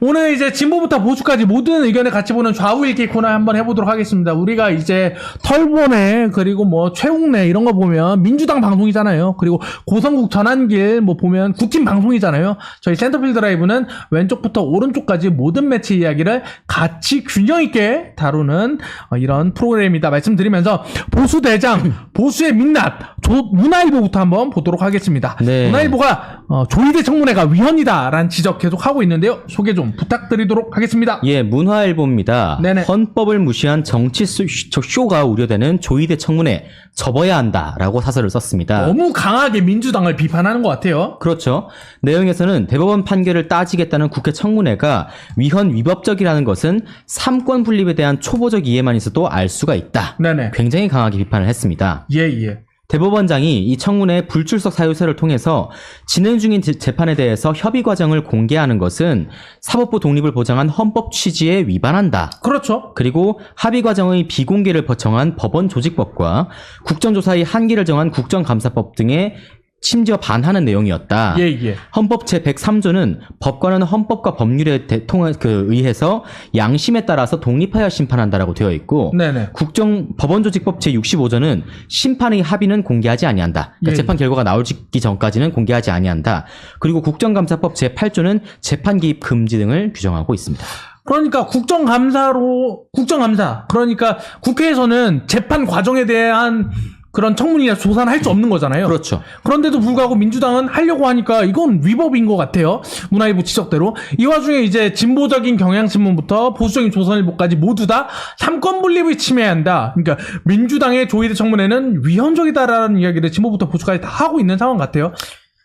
오늘 이제 진보부터 보수까지 모든 의견을 같이 보는 좌우 읽기 코너 한번 해보도록 하겠습니다. 우리가 이제 털보네 그리고 뭐 최웅래 이런 거 보면 민주당 방송이잖아요. 그리고 고성국 전환길 뭐 보면 국힘 방송이잖아요. 저희 센터필 드 라이브는 왼쪽부터 오른쪽까지 모든 매체 이야기를 같이 균형 있게 다루는 어, 이런 프로그램이다 말씀드리면서 보수 대장 보수의 민낯 조, 문화일보부터 한번 보도록 하겠습니다. 네. 문화일보가 어, 조희대 청문회가 위헌이다라는 지적 계속 하고 있는데요. 소개 좀 부탁드리도록 하겠습니다. 예, 문화일보입니다. 네네. 헌법을 무시한 정치 쇼- 쇼가 우려되는 조희대 청문회 접어야 한다라고 사설을 썼습니다. 너무 강하게 민주당을 비판하는 것 같아요. 그렇죠. 내용에서는 대법원 판결을 따지겠다는 국회 청문회가 위헌 위법적이라는 것은 삼권 분립에 대한 초보적 이해만 있어도 알 수가 있다. 네네. 굉장히 강하게 비판을 했습니다. 예, 예. 대법원장이 이 청문회 불출석 사유서를 통해서 진행 중인 재- 재판에 대해서 협의 과정을 공개하는 것은 사법부 독립을 보장한 헌법 취지에 위반한다. 그렇죠. 그리고 합의 과정의 비공개를 정한 법원 조직법과 국정조사의 한계를 정한 국정감사법 등에 심지어 반하는 내용이었다. 예, 예. 헌법 제 103조는 법관은 헌법과 법률에 대- 통해 그 의해서 양심에 따라서 독립하여 심판한다라고 되어 있고 네네. 국정 법원조직법 제 65조는 심판의 합의는 공개하지 아니한다. 그러니까 예, 재판 결과가 나오기 전까지는 공개하지 아니한다. 그리고 국정감사법 제 8조는 재판 개입 금지 등을 규정하고 있습니다. 그러니까 국정감사로, 국정감사. 그러니까 국회에서는 재판 과정에 대한 그런 청문이나 조사는 할 수 없는 거잖아요. 그렇죠. 그런데도 불구하고 민주당은 하려고 하니까 이건 위법인 것 같아요. 문화일보 지적대로. 이 와중에 이제 진보적인 경향신문부터 보수적인 조선일보까지 모두 다 삼권 분립을 침해한다. 그러니까 민주당의 조희대 청문회는 위헌적이다라는 이야기를 진보부터 보수까지 다 하고 있는 상황 같아요.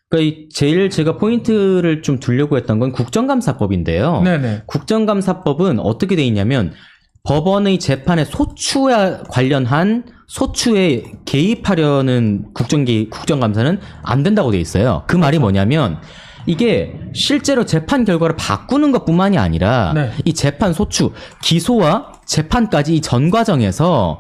그러니까 이 제일 제가 포인트를 좀 두려고 했던 건 국정감사법인데요. 네네. 국정감사법은 어떻게 돼 있냐면 법원의 재판의 소추에 관련한 소추에 개입하려는 국정기 국정감사는 안 된다고 돼 있어요. 그 말이 뭐냐면 이게 실제로 재판 결과를 바꾸는 것뿐만이 아니라 네. 이 재판 소추 기소와 재판까지 이 전 과정에서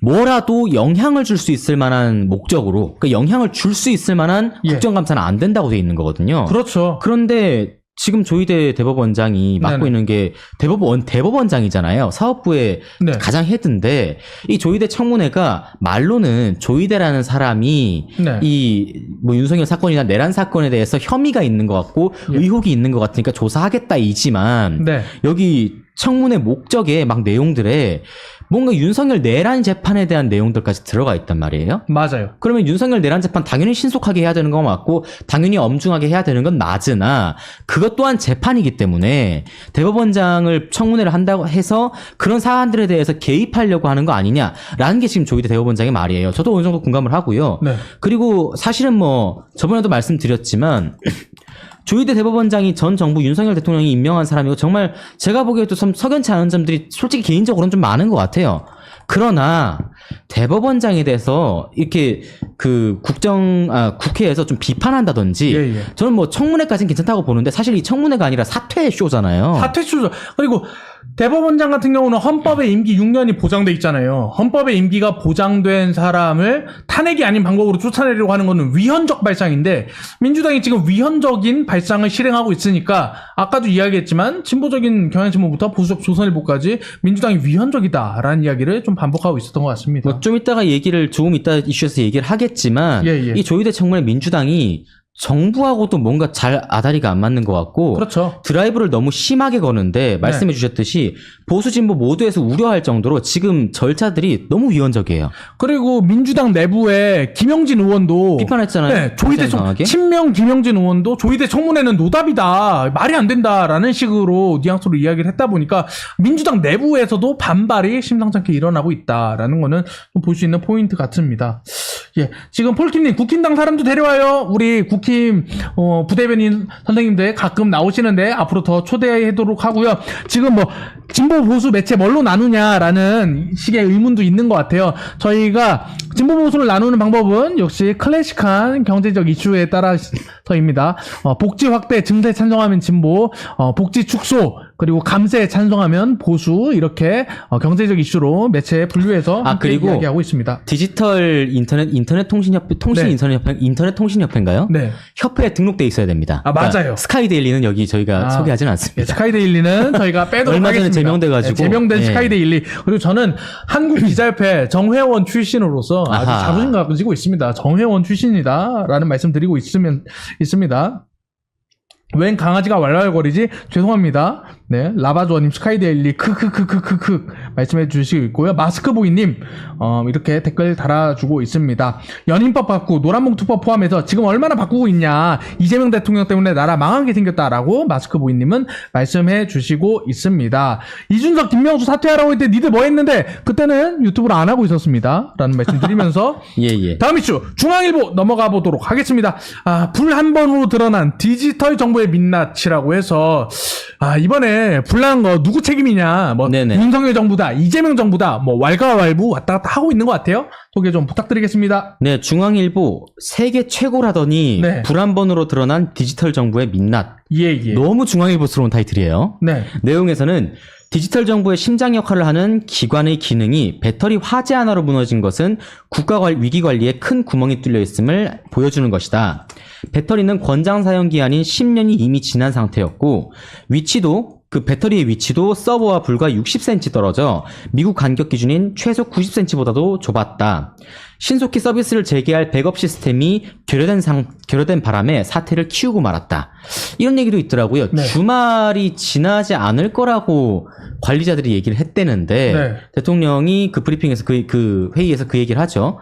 뭐라도 영향을 줄 수 있을 만한 목적으로 그 영향을 줄 수 있을 만한 예. 국정감사는 안 된다고 돼 있는 거거든요. 그렇죠. 그런데 지금 조희대 대법원장이 맡고 네네. 있는 게 대법원 대법원장이잖아요. 사법부의 네. 가장 헤드인데 이 조희대 청문회가 말로는 조희대라는 사람이 네. 이뭐 윤석열 사건이나 내란 사건에 대해서 혐의가 있는 것 같고 예. 의혹이 있는 것 같으니까 조사하겠다 이지만 네. 여기 청문회 목적에 막 내용들에 뭔가 윤석열 내란 재판에 대한 내용들까지 들어가 있단 말이에요. 맞아요. 그러면 윤석열 내란 재판 당연히 신속하게 해야 되는 건 맞고 당연히 엄중하게 해야 되는 건 맞으나 그것 또한 재판이기 때문에 대법원장을 청문회를 한다고 해서 그런 사안들에 대해서 개입하려고 하는 거 아니냐라는 게 지금 조희대 대법원장의 말이에요. 저도 어느 정도 공감을 하고요. 네. 그리고 사실은 뭐 저번에도 말씀드렸지만 조희대 대법원장이 전 정부 윤석열 대통령이 임명한 사람이고 정말 제가 보기에도 좀 석연치 않은 점들이 솔직히 개인적으로는 좀 많은 것 같아요. 그러나 대법원장에 대해서 이렇게 그 국정 아 국회에서 좀 비판한다든지 예, 예. 저는 뭐 청문회까지는 괜찮다고 보는데 사실 이 청문회가 아니라 사퇴 쇼잖아요. 사퇴 추죠. 그리고 대법원장 같은 경우는 헌법에 임기 6년이 보장돼 있잖아요. 헌법에 임기가 보장된 사람을 탄핵이 아닌 방법으로 쫓아내려고 하는 거는 위헌적 발상인데 민주당이 지금 위헌적인 발상을 실행하고 있으니까 아까도 이야기했지만 진보적인 경향신문부터 보수적 조선일보까지 민주당이 위헌적이다라는 이야기를 좀 반복하고 있었던 것 같습니다. 뭐 좀 이따가 얘기를 조금 이따 이슈에서 얘기를 하겠지만 예, 예. 이 조희대 청문회 민주당이 정부하고도 뭔가 잘 아다리가 안 맞는 것 같고 그렇죠. 드라이브를 너무 심하게 거는데 말씀해 주셨듯이 보수 진보 모두에서 우려할 정도로 지금 절차들이 너무 위헌적이에요. 그리고 민주당 내부에 김영진 의원도 비판했잖아요. 네, 굉장히 청, 강하게. 친명 김영진 의원도 조희대 청문회는 노답이다. 말이 안 된다라는 식으로 뉘앙스로 이야기를 했다 보니까 민주당 내부에서도 반발이 심상찮게 일어나고 있다라는 거는 좀볼수 있는 포인트 같습니다. 예. 지금 폴킴님, 국힘당 사람도 데려와요. 우리 국 힘, 어, 부대변인 선생님들 가끔 나오시는데 앞으로 더 초대하도록 하고요. 지금 뭐, 진보 보수 매체 뭘로 나누냐라는 식의 의문도 있는 것 같아요. 저희가 진보 보수를 나누는 방법은 역시 클래식한 경제적 이슈에 따라서입니다. 어, 복지 확대, 증세 찬성하면 진보, 어, 복지 축소, 그리고 감세에 찬성하면 보수 이렇게 어, 경제적 이슈로 매체에 분류해서 아, 그리고 이야기하고 있습니다. 디지털 인터넷 인터넷 통신 협회 통신 네. 인터넷 협회 인터넷 통신 협회인가요? 네. 협회에 등록돼 있어야 됩니다. 그러니까 아, 맞아요. 스카이데일리는 여기 저희가 아, 소개하진 예, 않습니다. 스카이데일리는 저희가 빼도록 얼마 전에 하겠습니다. 제명돼가지고. 네, 제명된 예. 스카이데일리 그리고 저는 한국 기자협회 정회원 출신으로서 아주 아하. 자부심 가지고 있습니다. 정회원 출신이다라는 말씀드리고 있으면 있습니다. 웬 강아지가 왈왈거리지? 죄송합니다. 네, 라바조아님 스카이데일리 크크크크크크 말씀해 주시고 있고요. 마스크보이님 어, 이렇게 댓글 달아주고 있습니다. 연인법 바꾸고 노란봉투법 포함해서 지금 얼마나 바꾸고 있냐? 이재명 대통령 때문에 나라 망하게 생겼다라고 마스크보이님은 말씀해 주시고 있습니다. 이준석, 김명수 사퇴하라고 했을 때 니들 뭐 했는데 그때는 유튜브를 안 하고 있었습니다.라는 말씀 드리면서 예, 예. 다음 이슈 중앙일보 넘어가 보도록 하겠습니다. 아, 불 한 번으로 드러난 디지털 정보의 민낯이라고 해서 아, 이번에 불난 거 누구 책임이냐? 뭐 네네. 윤석열 정부다, 이재명 정부다, 뭐 왈가왈부 왔다 갔다 하고 있는 것 같아요. 소개 좀 부탁드리겠습니다. 네, 중앙일보 세계 최고라더니 네. 불한 번으로 드러난 디지털 정부의 민낯. 예, 예. 너무 중앙일보스러운 타이틀이에요. 네. 내용에서는 디지털 정부의 심장 역할을 하는 기관의 기능이 배터리 화재 하나로 무너진 것은 국가 관- 위기 관리에 큰 구멍이 뚫려 있음을 보여주는 것이다. 배터리는 권장 사용 기한인 10년이 이미 지난 상태였고 위치도 그 배터리의 위치도 서버와 불과 60cm 떨어져 미국 간격 기준인 최소 90cm보다도 좁았다. 신속히 서비스를 재개할 백업 시스템이 결여된 상, 결여된 바람에 사태를 키우고 말았다. 이런 얘기도 있더라고요. 네. 주말이 지나지 않을 거라고 관리자들이 얘기를 했대는데 네. 대통령이 그 브리핑에서 그, 그 회의에서 그 얘기를 하죠.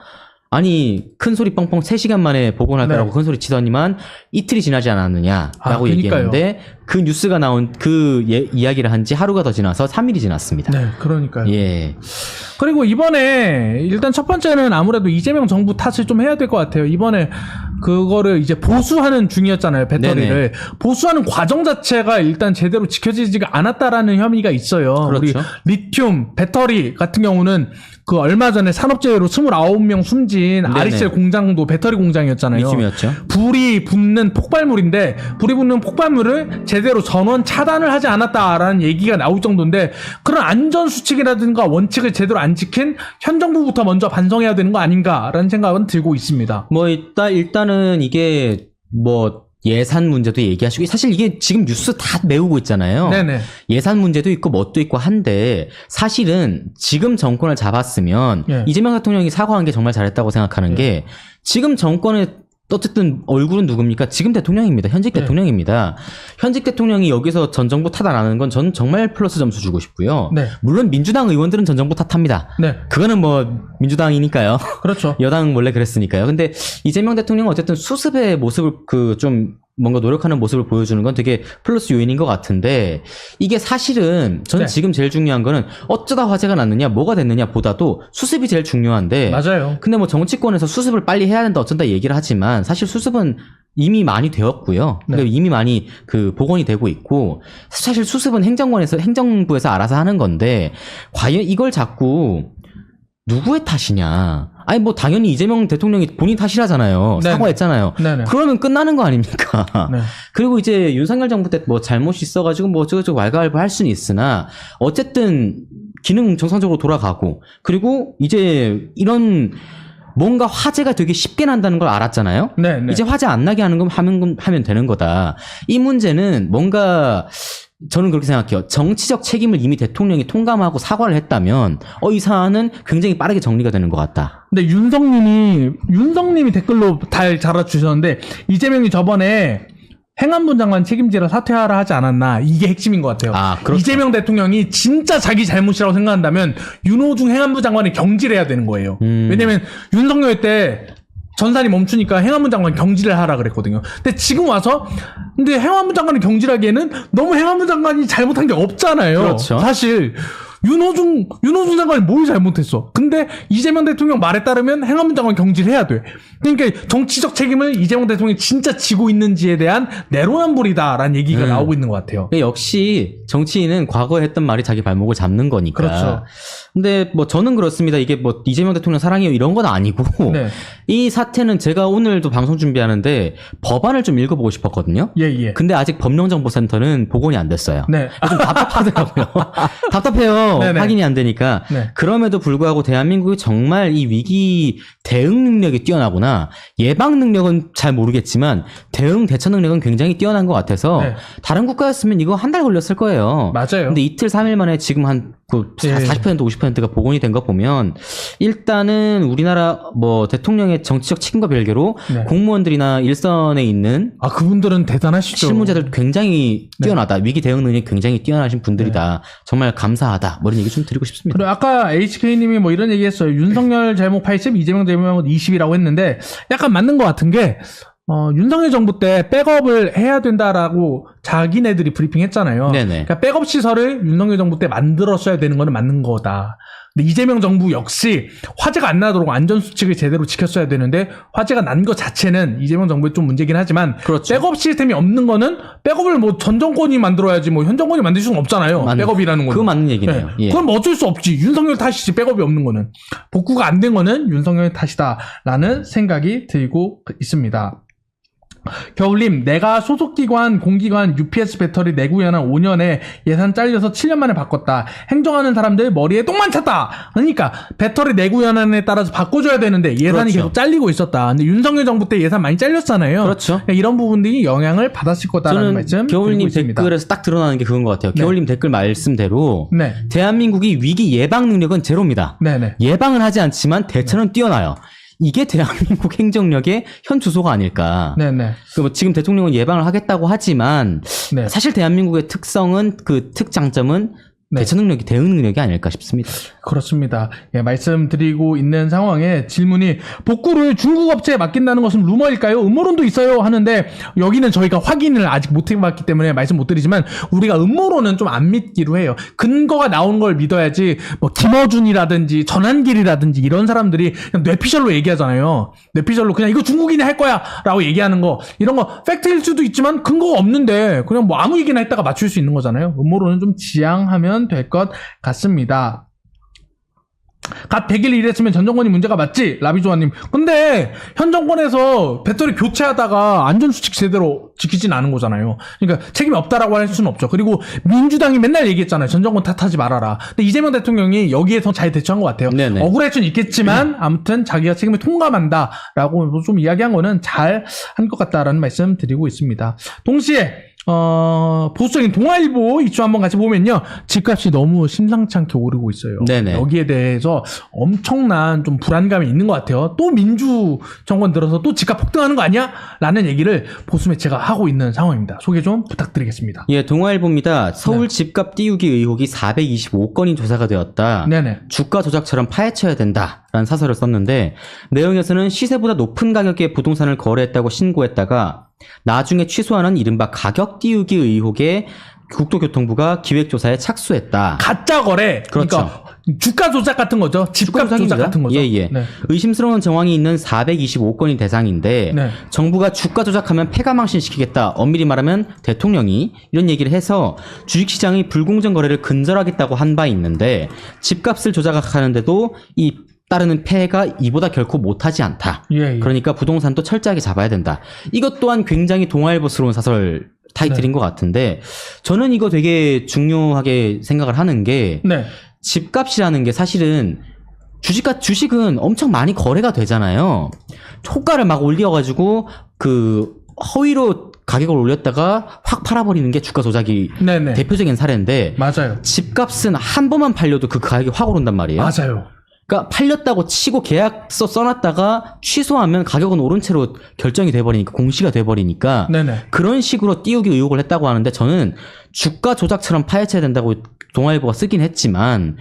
아니 큰 소리 뻥뻥 3시간 만에 복원할 네. 거라고 큰 소리 치더니만 이틀이 지나지 않았느냐라고 아. 얘기했는데 그 뉴스가 나온 그 예- 이야기를 한 지 하루가 더 지나서 3일이 지났습니다. 네, 그러니까요. 예. 그리고 이번에 일단 첫 번째는 아무래도 이재명 정부 탓을 좀 해야 될 것 같아요. 이번에 그거를 이제 보수하는 중이었잖아요. 배터리를 보수하는 과정 자체가 일단 제대로 지켜지지가 않았다라는 혐의가 있어요. 우리 그렇죠. 리튬 배터리 같은 경우는 그 얼마 전에 산업재해로 29명 숨진 RCL 공장도 배터리 공장이었잖아요. 리튬이었죠. 불이 붙는 폭발물인데 불이 붙는 폭발물을 제대로 전원 차단을 하지 않았다라는 얘기가 나올 정도인데 그런 안전 수칙이라든가 원칙을 제대로 안 지킨 현 정부부터 먼저 반성해야 되는 거 아닌가라는 생각은 들고 있습니다. 뭐 일단 일단은 이게 뭐 예산 문제도 얘기하시고 사실 이게 지금 뉴스 다 메우고 있잖아요. 네네. 예산 문제도 있고 뭣도 있고 한데 사실은 지금 정권을 잡았으면 예. 이재명 대통령이 사과한 게 정말 잘했다고 생각하는 게 지금 정권의 어쨌든 얼굴은 누굽니까? 지금 대통령입니다. 현직 네. 대통령입니다. 현직 대통령이 여기서 전 정부 탓안 하는 건 저는 정말 플러스 점수 주고 싶고요. 네. 물론 민주당 의원들은 전 정부 탓합니다. 네. 그거는 뭐 민주당이니까요. 그렇죠. 여당 원래 그랬으니까요. 근데 이재명 대통령은 어쨌든 수습의 모습을 그 좀 뭔가 노력하는 모습을 보여주는 건 되게 플러스 요인인 것 같은데 이게 사실은 저는 네. 지금 제일 중요한 거는 어쩌다 화재가 났느냐 뭐가 됐느냐 보다도 수습이 제일 중요한데 맞아요. 근데 뭐 정치권에서 수습을 빨리 해야 된다 어쩐다 얘기를 하지만 사실 수습은 이미 많이 되었고요. 네. 이미 많이 그 복원이 되고 있고 사실 수습은 행정관에서 행정부에서 알아서 하는 건데 과연 이걸 자꾸 누구의 탓이냐? 아니 뭐 당연히 이재명 대통령이 본인 탓이라잖아요. 네. 사과했잖아요. 네네. 그러면 끝나는 거 아닙니까? 네. 그리고 이제 윤석열 정부 때 뭐 잘못이 있어가지고 뭐 어쩌고저쩌고 왈가왈부 할 수는 있으나 어쨌든 기능 정상적으로 돌아가고 그리고 이제 이런 뭔가 화재가 되게 쉽게 난다는 걸 알았잖아요. 네. 네. 이제 화재 안 나게 하는 건 하면, 건- 하면 되는 거다. 이 문제는 뭔가 저는 그렇게 생각해요. 정치적 책임을 이미 대통령이 통감하고 사과를 했다면 어 이 사안은 굉장히 빠르게 정리가 되는 것 같다. 근데 윤성님이 윤성님이 댓글로 잘 달아주셨는데 이재명이 저번에 행안부 장관 책임지라 사퇴하라 하지 않았나 이게 핵심인 것 같아요. 아, 그렇죠. 이재명 대통령이 진짜 자기 잘못이라고 생각한다면 윤호중 행안부 장관이 경질해야 되는 거예요. 음. 왜냐면 윤석열 때 전산이 멈추니까 행안부 장관 경질을 하라 그랬거든요. 근데 지금 와서 근데 행안부 장관이 경질하기에는 너무 행안부 장관이 잘못한 게 없잖아요. 그렇죠. 사실 윤호중 윤호중 장관이 뭘 잘못했어? 근데 이재명 대통령 말에 따르면 행안부 장관 경질해야 돼. 그러니까 정치적 책임을 이재명 대통령이 진짜 지고 있는지에 대한 내로남불이다라는 얘기가 음. 나오고 있는 것 같아요. 역시 정치인은 과거에 했던 말이 자기 발목을 잡는 거니까. 그렇죠. 근데 뭐 저는 그렇습니다. 이게 뭐 이재명 대통령 사랑해요 이런 건 아니고 네, 이 사태는 제가 오늘도 방송 준비하는데 법안을 좀 읽어보고 싶었거든요. 예, 예. 근데 아직 법령정보센터는 복원이 안 됐어요. 네, 좀 답답하더라고요. 답답해요. 네 네. 확인이 안 되니까. 네. 그럼에도 불구하고 대한민국이 정말 이 위기 대응 능력이 뛰어나구나. 예방 능력은 잘 모르겠지만 대응 대처 능력은 굉장히 뛰어난 것 같아서 네. 다른 국가였으면 이거 한 달 걸렸을 거예요. 맞아요. 근데 이틀, 3일 만에 지금 한그 예. 40% 50%가 복원이 된 거 보면 일단은 우리나라 뭐 대통령의 정치적 책임과 별개로 네. 공무원들이나 일선에 있는 아 그분들은 대단하시죠. 실무자들 굉장히 네. 뛰어나다. 위기 대응 능력이 굉장히 뛰어나신 분들이다. 정말 감사하다. 뭐 이런 얘기 좀 드리고 싶습니다. 그리고 아까 HK님이 뭐 이런 얘기 했어요. 윤석열 제목 80, 이재명 제목 20이라고 했는데 약간 맞는 것 같은 게 어, 윤석열 정부 때 백업을 해야 된다라고 자기네들이 브리핑 했잖아요. 네네. 그러니까 백업 시설을 윤석열 정부 때 만들었어야 되는 거는 맞는 거다. 근데 이재명 정부 역시 화재가 안 나도록 안전 수칙을 제대로 지켰어야 되는데 화재가 난 것 자체는 이재명 정부의 좀 문제긴 하지만 그렇죠. 백업 시스템이 없는 거는 백업을 뭐 전 정권이 만들어야지 뭐 현 정권이 만들 수는 없잖아요. 맞- 백업이라는 거는. 그거 맞는 얘기네요. 네. 예. 그건 뭐 어쩔 수 없지. 윤석열 탓이지 백업이 없는 거는. 복구가 안 된 거는 윤석열 탓이다라는 생각이 들고 있습니다. 겨울님, 내가 소속기관, 공기관, UPS 배터리 내구연한 5년에 예산 잘려서 7년 만에 바꿨다. 행정하는 사람들 머리에 똥만 찼다. 그러니까 배터리 내구연한에 따라서 바꿔줘야 되는데 예산이 그렇죠. 계속 잘리고 있었다. 근데 윤석열 정부 때 예산 많이 잘렸잖아요. 그렇죠. 그러니까 이런 부분들이 영향을 받았을 거다라는 저는 말씀 겨울님. 댓글에서 딱 드러나는 게 그건 것 같아요. 네. 겨울님 댓글 말씀대로 네, 대한민국이 위기 예방 능력은 제로입니다. 네네. 예방은 하지 않지만 대처는 뛰어나요. 이게 대한민국 행정력의 현 주소가 아닐까. 네네. 그뭐 지금 대통령은 예방을 하겠다고 하지만 네. 사실 대한민국의 특성은 그 특장점은 네. 대처 능력이 대응 능력이 아닐까 싶습니다. 그렇습니다. 예, 말씀드리고 있는 상황에 질문이 복구를 중국 업체에 맡긴다는 것은 루머일까요? 음모론도 있어요 하는데 여기는 저희가 확인을 아직 못 해봤기 때문에 말씀 못 드리지만 우리가 음모론은 좀 안 믿기로 해요. 근거가 나온 걸 믿어야지 뭐 김어준이라든지 전한길이라든지 이런 사람들이 그냥 뇌피셜로 얘기하잖아요. 뇌피셜로 그냥 이거 중국인이 할 거야 라고 얘기하는 거 이런 거 팩트일 수도 있지만 근거가 없는데 그냥 뭐 아무 얘기나 했다가 맞출 수 있는 거잖아요. 음모론은 좀 지양하면 될 것 같습니다. 갓 100일 일했으면 전 정권이 문제가 맞지? 라비조아님. 근데 현 정권에서 배터리 교체하다가 안전수칙 제대로 지키진 않은 거잖아요. 그러니까 책임이 없다라고 할 수는 없죠. 그리고 민주당이 맨날 얘기했잖아요. 전 정권 탓하지 말아라. 근데 이재명 대통령이 여기에서 잘 대처한 것 같아요. 네네. 억울할 수는 있겠지만 아무튼 자기가 책임을 통감한다라고 좀 이야기한 거는 잘 한 것 같다라는 말씀 드리고 있습니다. 동시에 어, 보수적인 동아일보 이슈 한번 같이 보면요. 집값이 너무 심상치 않게 오르고 있어요. 네네. 여기에 대해서 엄청난 좀 불안감이 있는 것 같아요. 또 민주 정권 들어서 또 집값 폭등하는 거 아니야? 라는 얘기를 보수 매체가 하고 있는 상황입니다. 소개 좀 부탁드리겠습니다. 예, 동아일보입니다. 서울 집값 띄우기 의혹이 425건이 조사가 되었다. 네네. 주가 조작처럼 파헤쳐야 된다 라는 사설을 썼는데 내용에서는 시세보다 높은 가격에 부동산을 거래했다고 신고했다가 나중에 취소하는 이른바 가격 띄우기 의혹에 국토교통부가 기획조사에 착수했다. 가짜 거래. 그렇죠. 그러니까 주가 조작 같은 거죠. 집값 조작 조작입니다. 같은 거죠. 예, 예. 네. 의심스러운 정황이 있는 425건이 대상인데 네. 정부가 주가 조작하면 폐가망신시키겠다. 엄밀히 말하면 대통령이 이런 얘기를 해서 주식시장의 불공정 거래를 근절하겠다고 한 바 있는데 집값을 조작하는데도 이 따르는 폐해가 이보다 결코 못하지 않다. 예, 예. 그러니까 부동산도 철저하게 잡아야 된다. 이것 또한 굉장히 동아일보스러운 사설 타이틀인 네. 것 같은데 저는 이거 되게 중요하게 생각을 하는 게 네. 집값이라는 게 사실은 주식가 주식은 엄청 많이 거래가 되잖아요. 호가를 막 올려가지고 그 허위로 가격을 올렸다가 확 팔아버리는 게 주가 조작이 네네. 대표적인 사례인데 맞아요. 집값은 한 번만 팔려도 그 가격이 확 오른단 말이에요. 맞아요. 그러니까 팔렸다고 치고 계약서 써놨다가 취소하면 가격은 오른 채로 결정이 돼버리니까 공시가 돼버리니까 네네. 그런 식으로 띄우기 의혹을 했다고 하는데 저는 주가 조작처럼 파헤쳐야 된다고 동아일보가 쓰긴 했지만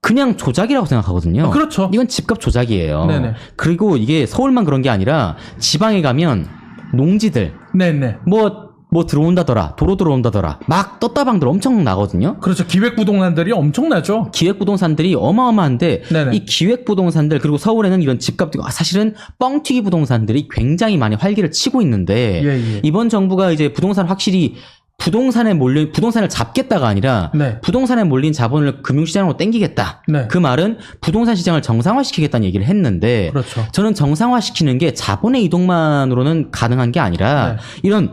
그냥 조작이라고 생각하거든요. 어, 그렇죠. 이건 집값 조작이에요. 네네. 그리고 이게 서울만 그런 게 아니라 지방에 가면 농지들 네네. 뭐 뭐 들어온다더라, 도로 들어온다더라, 막 떴다방들 엄청 나거든요. 그렇죠. 기획부동산들이 엄청나죠. 기획부동산들이 어마어마한데 네네. 이 기획부동산들 그리고 서울에는 이런 집값 아, 사실은 뻥튀기 부동산들이 굉장히 많이 활기를 치고 있는데 예, 예. 이번 정부가 이제 부동산 확실히 부동산에 몰린 부동산을 잡겠다가 아니라 네. 부동산에 몰린 자본을 금융시장으로 땡기겠다. 네. 그 말은 부동산 시장을 정상화시키겠다는 얘기를 했는데 그렇죠. 저는 정상화시키는 게 자본의 이동만으로는 가능한 게 아니라 네. 이런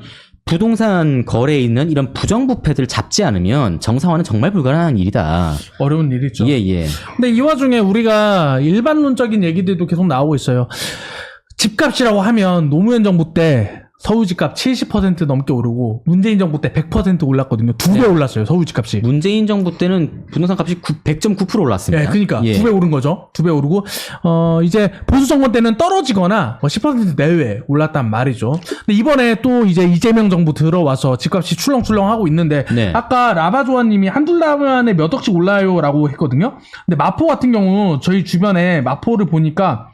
부동산 거래에 있는 이런 부정부패들을 잡지 않으면 정상화는 정말 불가능한 일이다. 어려운 일이죠. 예, 예. 근데 이 와중에 우리가 일반론적인 얘기들도 계속 나오고 있어요. 집값이라고 하면 노무현 정부 때 서울 집값 70% 넘게 오르고 문재인 정부 때 100% 올랐거든요. 두 배 네. 올랐어요. 서울 집값이. 문재인 정부 때는 부동산 값이 9, 100.9% 올랐습니다. 예, 그러니까 예. 두배 오른 거죠. 두 배 오르고 어 이제 보수 정권 때는 떨어지거나 뭐10% 내외 올랐단 말이죠. 근데 이번에 또 이제 이재명 정부 들어와서 집값이 출렁출렁 하고 있는데 네. 아까 라바조아 님이 한둘 달만에 몇 억씩 올라요라고 했거든요. 근데 마포 같은 경우 저희 주변에 마포를 보니까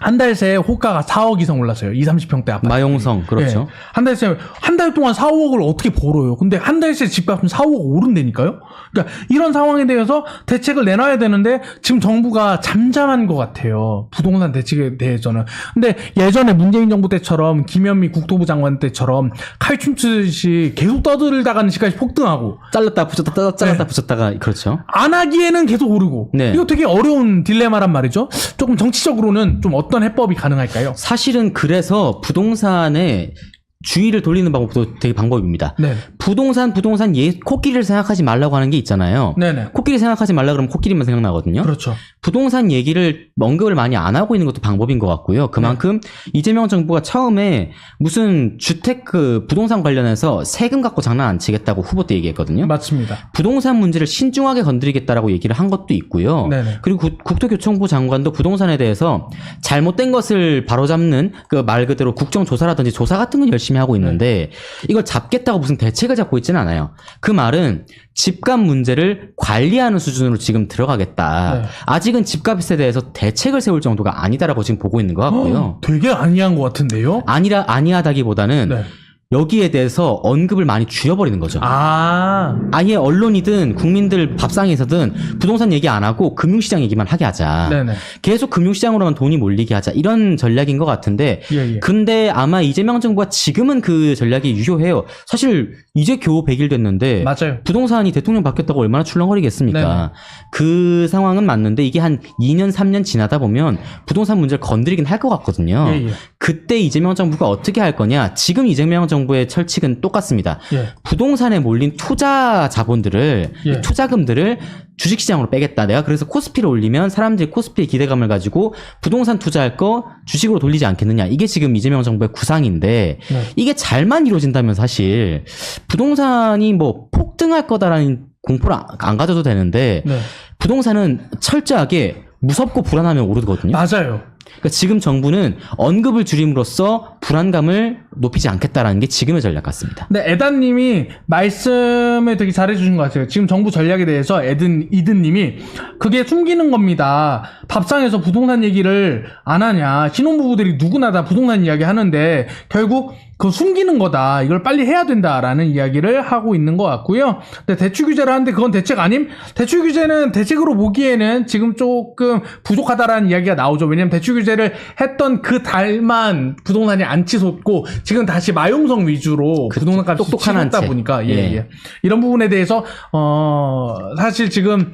한 달 새에 호가가 4억 이상 올랐어요. 2, 30평대 아파트. 마용성 그렇죠. 예. 한달 새, 한 달 동안 4, 5억을 어떻게 벌어요? 근데 한 달 새 집값은 4, 5억 오른다니까요? 그러니까 이런 상황에 대해서 대책을 내놔야 되는데 지금 정부가 잠잠한 것 같아요. 부동산 대책에 대해서는. 근데 예전에 문재인 정부 때처럼 김현미 국토부 장관 때처럼 칼춤추듯이 계속 떠들다가는 집값이 폭등하고 잘랐다 붙였다 잘랐다, 잘랐다 네. 붙였다가 그렇죠. 안 하기에는 계속 오르고 네. 이거 되게 어려운 딜레마란 말이죠. 조금 정치적으로는 좀 어떤 해법이 가능할까요? 사실은 그래서 부동산에 주의를 돌리는 방법도 되게 방법입니다. 네. 부동산 부동산 예 코끼리를 생각하지 말라고 하는 게 있잖아요. 네네. 코끼리 생각하지 말라 그러면 코끼리만 생각나거든요. 그렇죠. 부동산 얘기를 언급을 많이 안 하고 있는 것도 방법인 것 같고요. 그만큼 이재명 정부가 처음에 무슨 주택 그 부동산 관련해서 세금 갖고 장난 안 치겠다고 후보 때 얘기했거든요. 맞습니다. 부동산 문제를 신중하게 건드리겠다라고 얘기를 한 것도 있고요. 네네. 그리고 국- 국토교통부 장관도 부동산에 대해서 잘못된 것을 바로잡는 그 말 그대로 국정조사라든지 조사 같은 건 열심히 하고 있는데 이걸 잡겠다고 무슨 대책을 잡고 있지는 않아요. 그 말은 집값 문제를 관리하는 수준으로 지금 들어가겠다. 네. 아직은 집값에 대해서 대책을 세울 정도가 아니다라고 지금 보고 있는 것 같고요. 어, 되게 아니한 것 같은데요? 아니라 아니하다기보다는 네. 여기에 대해서 언급을 많이 줄여버리는 거죠. 아, 아예 언론이든 국민들 밥상에서든 부동산 얘기 안 하고 금융시장 얘기만 하게 하자. 네네. 계속 금융시장으로만 돈이 몰리게 하자. 이런 전략인 것 같은데. 예, 예. 근데 아마 이재명 정부가 지금은 그 전략이 유효해요. 사실 이제 겨우 100일 됐는데 맞아요. 부동산이 대통령 바뀌었다고 얼마나 출렁거리겠습니까? 네네. 그 상황은 맞는데 이게 한 2년, 3년 지나다 보면 부동산 문제를 건드리긴 할 것 같거든요. 예, 예. 그때 이재명 정부가 어떻게 할 거냐? 지금 이재명 정부의 철칙은 똑같습니다. 예. 부동산에 몰린 투자 자본들을 예. 이 투자금들을 주식시장으로 빼겠다. 내가 그래서 코스피를 올리면 사람들이 코스피에 기대감을 가지고 부동산 투자할 거 주식으로 돌리지 않겠느냐. 이게 지금 이재명 정부의 구상인데 네. 이게 잘만 이루어진다면 사실 부동산이 뭐 폭등할 거다라는 공포를 안- 안 가져도 되는데 네. 부동산은 철저하게 무섭고 불안하면 오르거든요. 맞아요. 그러니까 지금 정부는 언급을 줄임으로써 불안감을 높이지 않겠다라는 게 지금의 전략 같습니다. 근데 에단님이 말씀을 되게 잘해주신 것 같아요. 지금 정부 전략에 대해서 에든 이든님이 그게 숨기는 겁니다. 밥상에서 부동산 얘기를 안 하냐? 신혼부부들이 누구나 다 부동산 이야기 하는데 결국 그 숨기는 거다. 이걸 빨리 해야 된다라는 이야기를 하고 있는 것 같고요. 근데 대출 규제를 하는데 그건 대책 아님? 대출 규제는 대책으로 보기에는 지금 조금 부족하다라는 이야기가 나오죠. 왜냐면 대출 규제를 했던 그 달만 부동산이 안 치솟고 지금 다시 마용성 위주로 그 부동산 값이 똑똑한 치솟다. 보니까 예, 예. 예. 이런 부분에 대해서 어 사실 지금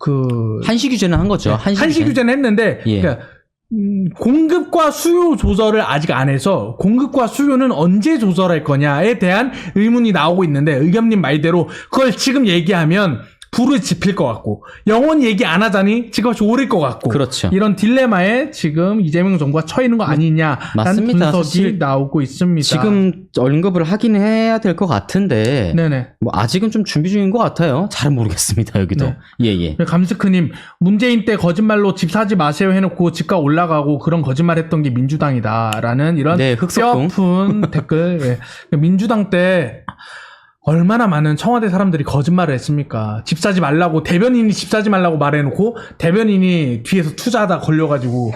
그 한시 규제는 한 거죠. 한시, 한시 규제. 규제는 했는데 예. 그러니까 음, 공급과 수요 조절을 아직 안 해서 공급과 수요는 언제 조절할 거냐에 대한 의문이 나오고 있는데 의겸님 말대로 그걸 지금 얘기하면 불을 지필 것 같고 영원히 얘기 안 하자니 집값이 오를 것 같고 그렇죠. 이런 딜레마에 지금 이재명 정부가 처해 있는 거 아니냐라는 맞습니다. 분석이 사실 나오고 있습니다. 지금 언급을 하긴 해야 될 것 같은데 네네. 뭐 아직은 좀 준비 중인 것 같아요. 잘은 모르겠습니다. 여기도 네. 예예. 감스크님 문재인 때 거짓말로 집 사지 마세요 해놓고 집값 올라가고 그런 거짓말했던 게 민주당이다라는 이런 네, 흑석궁. 뼈아픈 댓글. 예. 민주당 때 얼마나 많은 청와대 사람들이 거짓말을 했습니까? 집 사지 말라고 대변인이 집 사지 말라고 말해놓고 대변인이 뒤에서 투자하다 걸려가지고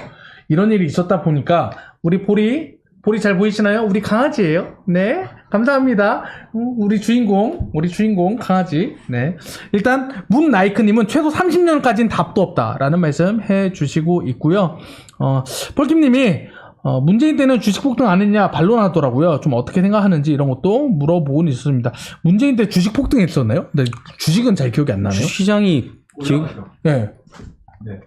이런 일이 있었다 보니까 우리 폴이 볼이 잘 보이시나요? 우리 강아지예요. 네, 감사합니다. 음, 우리 주인공, 우리 주인공 강아지. 네, 일단 문 나이크님은 최소 30년까지는 답도 없다라는 말씀 해주시고 있고요. 어, 펄킴님이 어, 문재인 때는 주식 폭등 안 했냐 반론하더라고요. 좀 어떻게 생각하는지 이런 것도 물어보곤 있었습니다. 문재인 때 주식 폭등했었나요? 네, 주식은 잘 기억이 안 나네요. 시장이 기억, 네,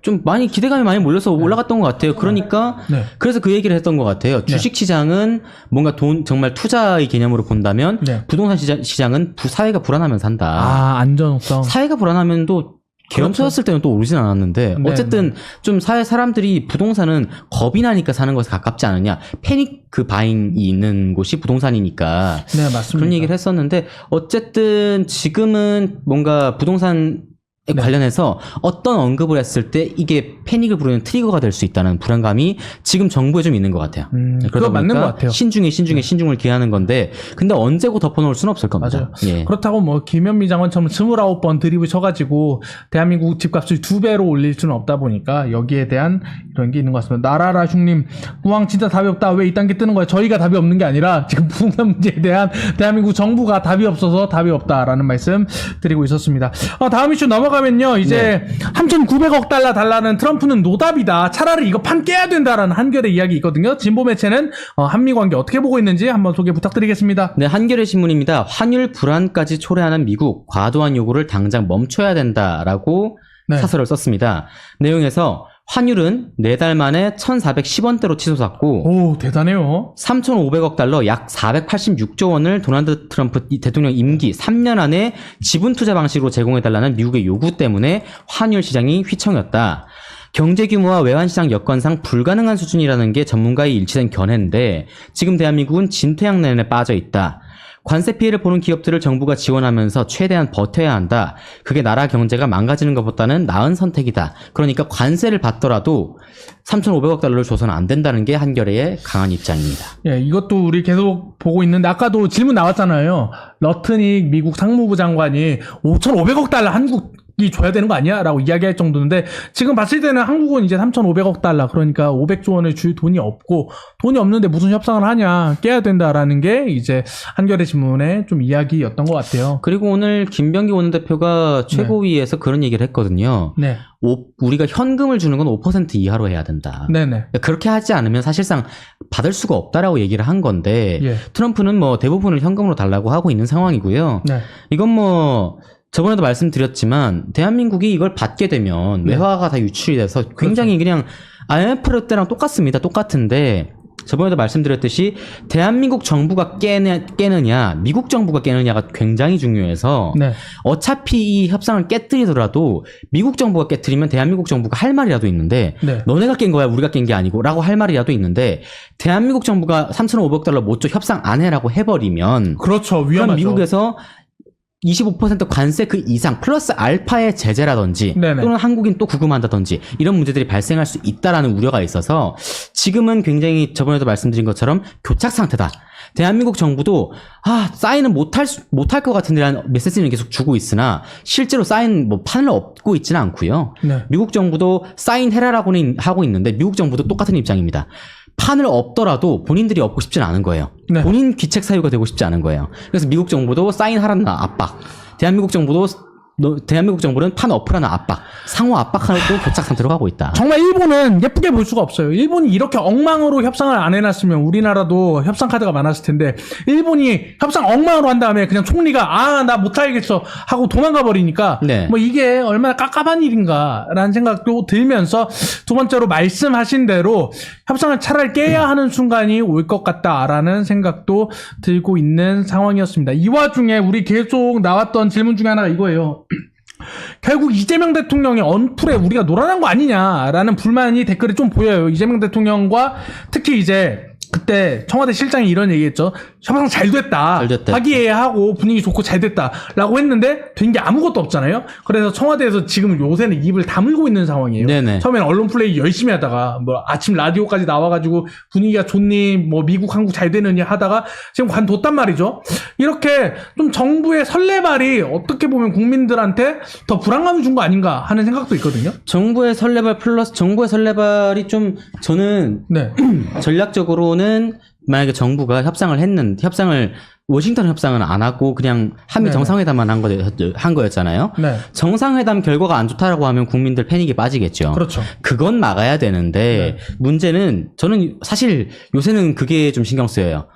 좀 많이 기대감이 많이 몰려서 올라갔던 것 같아요. 그러니까 네. 그래서 그 얘기를 했던 것 같아요. 주식 시장은 뭔가 돈 정말 투자의 개념으로 본다면 네. 부동산 시장, 시장은 부, 사회가 불안하면 산다. 아 안전성. 사회가 불안하면 또 계엄 그렇죠. 때는 또 오르진 않았는데 네, 어쨌든 좀 사회 사람들이 부동산은 겁이 나니까 사는 것에 가깝지 않느냐 패닉 그 바잉이 있는 곳이 부동산이니까 네 맞습니다. 그런 얘기를 했었는데 어쨌든 지금은 뭔가 부동산 에 네. 관련해서 어떤 언급을 했을 때 이게 패닉을 부르는 트리거가 될 수 있다는 불안감이 지금 정부에 좀 있는 것 같아요. 음, 그러다 그거 맞는 것 같아요. 네. 신중에 신중에 신중을 기하는 건데 근데 언제고 덮어놓을 수는 없을 겁니다. 예. 그렇다고 뭐 김현미 장관처럼 29번 드립을 쳐가지고 대한민국 집값을 두 배로 올릴 수는 없다 보니까 여기에 대한 이런 게 있는 것 같습니다. 나라라 흉님 우왕 진짜 답이 없다. 왜이 단계 뜨는 거야? 저희가 답이 없는 게 아니라 지금 부동산 문제에 대한 대한민국 정부가 답이 없어서 답이 없다라는 말씀 드리고 있었습니다. 어, 다음 이슈 넘어가 면요. 이제 3,900억 달러 달라는 트럼프는 노답이다. 차라리 이거 판 깨야 된다라는 한결의 이야기 있거든요. 진보 매체는 어, 한미 관계 어떻게 보고 있는지 한번 소개 부탁드리겠습니다. 네, 한겨레 신문입니다. 환율 불안까지 초래하는 미국 과도한 요구를 당장 멈춰야 된다라고 네. 사설을 썼습니다. 내용에서 환율은 네달 만에 1,410원대로 치솟았고 오 대단해요. 3,500억 달러 약 486조 원을 도널드 트럼프 이 대통령 임기 3년 안에 지분 투자 방식으로 제공해달라는 미국의 요구 때문에 환율 시장이 휘청였다. 경제 규모와 외환 시장 여건상 불가능한 수준이라는 게 전문가의 일치된 견해인데 지금 대한민국은 진퇴양난에 빠져 있다. 관세 피해를 보는 기업들을 정부가 지원하면서 최대한 버텨야 한다. 그게 나라 경제가 망가지는 것보다는 나은 선택이다. 그러니까 관세를 받더라도 3,500억 달러를 줘서는 안 된다는 게 한겨레의 강한 입장입니다. 예, 이것도 우리 계속 보고 있는데 아까도 질문 나왔잖아요. 러트닉 미국 상무부 장관이 5,500억 달러 한국 이 줘야 되는 거 아니야? 라고 이야기할 정도인데 지금 봤을 때는 한국은 이제 3,500억 달러 그러니까 500조 원을 줄 돈이 없고 돈이 없는데 무슨 협상을 하냐 깨야 된다라는 게 이제 한겨레 신문의 좀 이야기였던 것 같아요. 그리고 오늘 김병기 원내대표가 최고위에서 그런 얘기를 했거든요. 네, 오- 우리가 현금을 주는 건 5% 이하로 해야 된다. 네네. 그렇게 하지 않으면 사실상 받을 수가 없다라고 얘기를 한 건데 예, 트럼프는 뭐 대부분을 현금으로 달라고 하고 있는 상황이고요. 네, 이건 뭐 저번에도 말씀드렸지만 대한민국이 이걸 받게 되면 네. 외화가 다 유출이 돼서 굉장히 그냥 IMF 때랑 똑같습니다. 똑같은데 저번에도 말씀드렸듯이 대한민국 정부가 깨느, 깨느 냐 미국 정부가 깨느냐가 굉장히 중요해서 네, 어차피 이 협상을 깨뜨리더라도 미국 정부가 깨뜨리면 대한민국 정부가 할 말이라도 있는데 네. 너네가 깬 거야 우리가 깬 게 아니고 라고 할 말이라도 있는데 대한민국 정부가 3,500달러 못 줘 협상 안 해라고 해버리면 그렇죠. 위험하죠. 미국에서 25% 관세 그 이상 플러스 알파의 제재라든지 네네. 또는 한국인 또 구금한다든지 이런 문제들이 발생할 수 있다라는 우려가 있어서 지금은 굉장히 저번에도 말씀드린 것처럼 교착 상태다. 대한민국 정부도 아 사인은 못할 수- 못할 것 같은데라는 메시지는 계속 주고 있으나 실제로 사인 뭐 판을 얻고 있지는 않고요. 네. 미국 정부도 사인해라라고는 하고 있는데 미국 정부도 똑같은 입장입니다. 판을 없더라도 본인들이 얻고 싶지는 않은 거예요. 네. 본인 귀책 사유가 되고 싶지 않은 거예요. 그래서 미국 정부도 사인하라는 압박, 대한민국 정부도 너- 대한민국 정부는 판 엎으라는 압박, 상호 압박하고 교착 상태로 가고 있다. 정말 일본은 예쁘게 볼 수가 없어요. 일본이 이렇게 엉망으로 협상을 안 해놨으면 우리나라도 협상 카드가 많았을 텐데 일본이 협상 엉망으로 한 다음에 그냥 총리가 아 나 못하겠어 하고 도망가 버리니까 네. 뭐 이게 얼마나 깝깝한 일인가라는 생각도 들면서 두 번째로 말씀하신 대로 협상을 차라리 깨야 하는 순간이 올 것 같다라는 생각도 들고 있는 상황이었습니다. 이 와중에 우리 계속 나왔던 질문 중에 하나가 이거예요. 결국 이재명 대통령의 언플에 우리가 놀아난 거 아니냐라는 불만이 댓글에 좀 보여요. 이재명 대통령과 특히 이제 그때 청와대 실장이 이런 얘기했죠. 협상 잘 됐다. 잘 됐다. 화기애애하고 분위기 좋고 잘 됐다라고 했는데 된 게 아무것도 없잖아요. 그래서 청와대에서 지금 요새는 입을 다물고 있는 상황이에요. 네네. 처음에는 언론 플레이 열심히 하다가 뭐 아침 라디오까지 나와가지고 분위기가 좋니 뭐 미국 한국 잘 되느냐 하다가 지금 관뒀단 말이죠. 이렇게 좀 정부의 설레발이 어떻게 보면 국민들한테 더 불안감을 준 거 아닌가 하는 생각도 있거든요. 정부의 설레발 플러스 정부의 설레발이 좀 저는 네, 전략적으로는 만약에 정부가 협상을 했는 협상을 워싱턴 협상은 안 하고 그냥 한미 네네. 정상회담만 한, 거, 한 거였잖아요. 네. 정상회담 결과가 안 좋다라고 하면 국민들 패닉에 빠지겠죠. 그렇죠. 그건 막아야 되는데 네. 문제는 저는 사실 요새는 그게 좀 신경 쓰여요.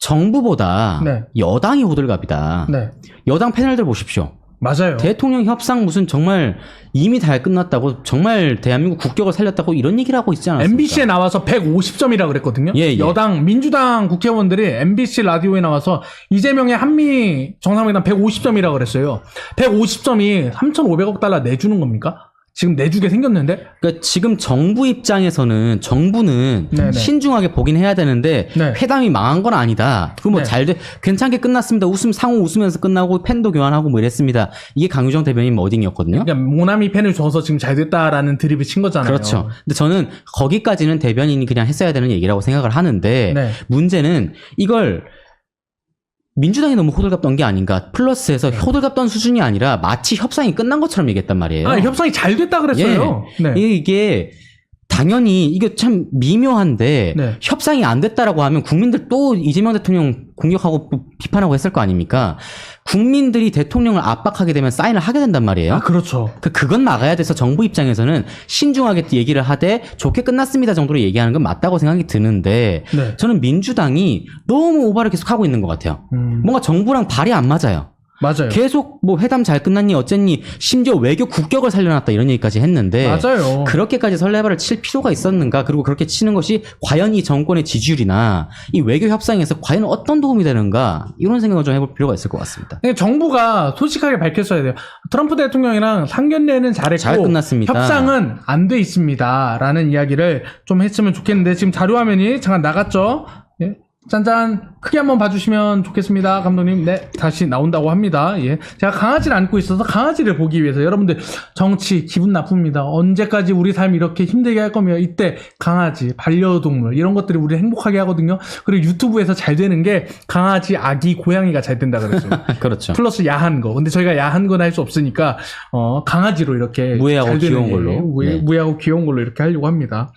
정부보다 네. 여당이 호들갑이다. 네. 여당 패널들 보십시오. 맞아요. 대통령 협상 무슨 정말 이미 다 끝났다고 정말 대한민국 국격을 살렸다고 이런 얘기를 하고 있지 않았습니까? MBC에 나와서 150점이라 그랬거든요. 예, 예. 여당 민주당 국회의원들이 MBC 라디오에 나와서 이재명의 한미 정상회담 150점이라 그랬어요. 150점이 3,500억 달러 내주는 겁니까? 지금 내주게 생겼는데 그러니까 지금 정부 입장에서는 정부는 네네. 신중하게 보긴 해야 되는데 네. 회담이 망한 건 아니다. 그리고 뭐 네. 잘 돼, 괜찮게 끝났습니다. 웃음 상호 웃으면서 끝나고 팬도 교환하고 뭐 이랬습니다. 이게 강유정 대변인 워딩이었거든요. 그러니까 모나미 펜을 줘서 지금 잘 됐다라는 드립을 친 거잖아요. 그렇죠. 근데 저는 거기까지는 대변인이 그냥 했어야 되는 얘기라고 생각을 하는데 네. 문제는 이걸 민주당이 너무 호들갑 떤게 아닌가. 플러스해서 호들갑 떤 수준이 아니라 마치 협상이 끝난 것처럼 얘기했단 말이에요. 아, 협상이 잘 됐다 그랬어요. 네. 이게, 이게 당연히 이게 참 미묘한데 네. 협상이 안 됐다라고 하면 국민들 또 이재명 대통령 공격하고 또 비판하고 했을 거 아닙니까? 국민들이 대통령을 압박하게 되면 사인을 하게 된단 말이에요. 아, 그렇죠. 그 그건 막아야 돼서 정부 입장에서는 신중하게 얘기를 하되 좋게 끝났습니다 정도로 얘기하는 건 맞다고 생각이 드는데 네. 저는 민주당이 너무 오바를 계속 하고 있는 것 같아요. 음, 뭔가 정부랑 발이 안 맞아요. 맞아요. 계속 뭐 회담 잘 끝났니 어쨌니 심지어 외교 국격을 살려놨다 이런 얘기까지 했는데 맞아요. 그렇게까지 설레발을 칠 필요가 있었는가 그리고 그렇게 치는 것이 과연 이 정권의 지지율이나 이 외교 협상에서 과연 어떤 도움이 되는가 이런 생각을 좀 해볼 필요가 있을 것 같습니다. 그러니까 정부가 솔직하게 밝혔어야 돼요. 트럼프 대통령이랑 상견례는 잘했고 잘 끝났습니다. 협상은 안 돼 있습니다라는 이야기를 좀 했으면 좋겠는데 지금 자료 화면이 잠깐 나갔죠. 예. 짠짠 크게 한번 봐주시면 좋겠습니다 감독님 네 다시 나온다고 합니다 예 제가 강아지를 안고 있어서 강아지를 보기 위해서 여러분들 정치 기분 나쁩니다 언제까지 우리 삶 이렇게 힘들게 할 거며 이때 강아지 반려동물 이런 것들이 우리 행복하게 하거든요 그리고 유튜브에서 잘 되는 게 강아지 아기 고양이가 잘 된다 그랬어요 그렇죠. 플러스 야한 거. 근데 저희가 야한 건 할 수 없으니까 어 강아지로 이렇게 무해하고 귀여운 예, 걸로. 무해, 네. 무해하고 귀여운 걸로 이렇게 하려고 합니다.